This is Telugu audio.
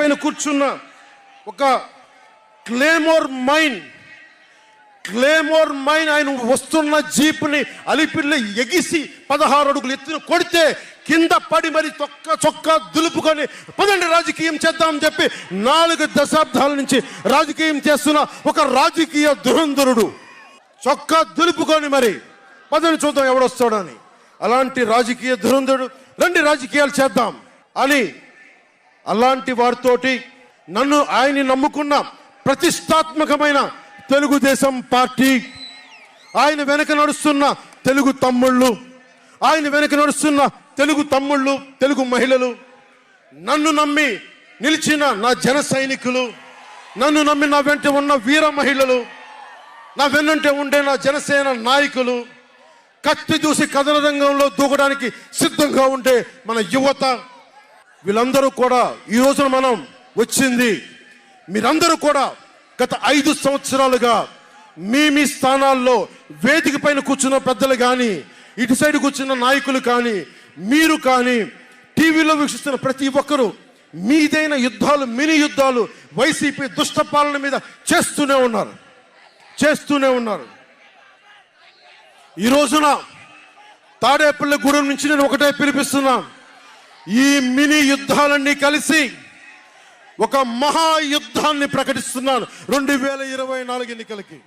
పైన కూర్చున్న ఒక క్లేమోర్ మైన్ క్లేమోర్ మైన్ ఆయన వస్తున్న జీప్ని అలిపిల్లి ఎగిసి పదహారు అడుగులు ఎత్తున కొడితే కింద పడి మరి తొక్క చొక్కా దులుపుకొని పదండి రాజకీయం చేద్దామని చెప్పి నాలుగు దశాబ్దాల నుంచి రాజకీయం చేస్తున్న ఒక రాజకీయ దురంధరుడు. చొక్కా దులుపుకొని మరి పదని చూద్దాం ఎవడొస్తాడని. అలాంటి రాజకీయ దురంధరుడు రండి రాజకీయాలు చేద్దాం అని అలాంటి వారితోటి నన్ను ఆయన్ని నమ్ముకున్న ప్రతిష్టాత్మకమైన తెలుగుదేశం పార్టీ ఆయన వెనక నడుస్తున్న తెలుగు తమ్ముళ్ళు ఆయన వెనక నడుస్తున్న తెలుగు తమ్ముళ్ళు తెలుగు మహిళలు నన్ను నమ్మి నిలిచిన నా జన సైనికులు నన్ను నమ్మి నా వెంట ఉన్న వీర మహిళలు నా వెన్నంటే ఉండే నా జనసేన నాయకులు కత్తి చూసి కథన రంగంలో దూకడానికి సిద్ధంగా ఉండే మన యువత వీళ్ళందరూ కూడా ఈ రోజున మనం వచ్చింది. మీరందరూ కూడా గత ఐదు సంవత్సరాలుగా మీ మీ స్థానాల్లో వేదిక పైన కూర్చున్న పెద్దలు కానీ ఇటు సైడ్ కూర్చున్న నాయకులు కానీ మీరు కానీ టీవీలో వీక్షిస్తున్న ప్రతి ఒక్కరూ మీదైన యుద్ధాలు మినీ యుద్ధాలు వైసీపీ దుష్ట పాలన మీద చేస్తూనే ఉన్నారు. చేస్తూనే ఉన్నారు. ఈ రోజున తాడేపల్లి గూడెం నుంచి నేను ఒకటే పిలిపిస్తున్నా. ఈ మినీ యుద్ధాలన్నీ కలిసి ఒక మహాయుద్ధాన్ని ప్రకటిస్తున్నాను. రెండు వేల ఇరవై నాలుగు ఎన్నికలకి.